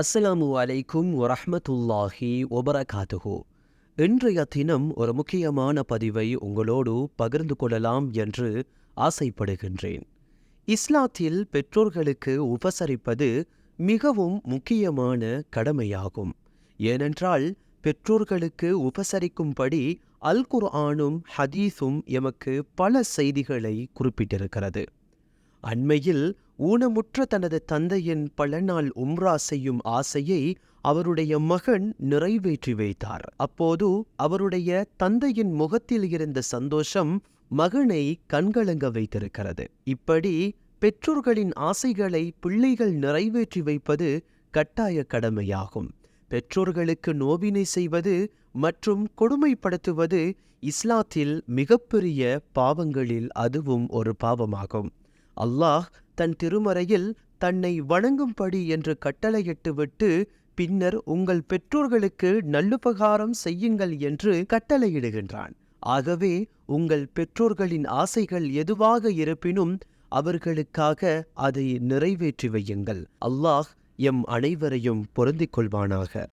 அஸ்ஸலாமு அலைக்கும் வரஹ்மத்துல்லாஹி வபரகாத்துஹு. இன்றைய தினம் ஒரு முக்கியமான பதிவை உங்களோடு பகிர்ந்து கொள்ளலாம் என்று ஆசைப்படுகின்றேன். இஸ்லாத்தில் பெற்றோர்களுக்கு உபசரிப்பது மிகவும் முக்கியமான கடமையாகும். ஏனென்றால் பெற்றோர்களுக்கு உபசரிக்கும்படி அல் குர்ஆனும் ஹதீஸும் எமக்கு பல செய்திகளை குறிப்பிட்டிருக்கிறது. அண்மையில் ஊனமுற்ற தனது தந்தையின் பல நாள் உம்ரா செய்யும் ஆசையை அவருடைய மகன் நிறைவேற்றி வைத்தார். அப்போது அவருடைய தந்தையின் முகத்தில் இருந்த சந்தோஷம் மகனை கண்கலங்க வைத்திருக்கிறது. இப்படி பெற்றோர்களின் ஆசைகளை பிள்ளைகள் நிறைவேற்றி வைப்பது கட்டாய கடமையாகும். பெற்றோர்களுக்கு நோவினை செய்வது மற்றும் கொடுமைப்படுத்துவது இஸ்லாத்தில் மிகப்பெரிய பாவங்களில் அதுவும் ஒரு பாவமாகும். அல்லாஹ் தன் திருமறையில் தன்னை வணங்கும்படி என்று கட்டளையிட்டுவிட்டு பின்னர் உங்கள் பெற்றோர்களுக்கு நல்லுபகாரம் செய்யுங்கள் என்று கட்டளையிடுகின்றான். ஆகவே உங்கள் பெற்றோர்களின் ஆசைகள் எதுவாக இருப்பினும் அவர்களுக்காக அதை நிறைவேற்றி வையுங்கள். அல்லாஹ் எம் அனைவரையும் பொருந்திக் கொள்வானாக.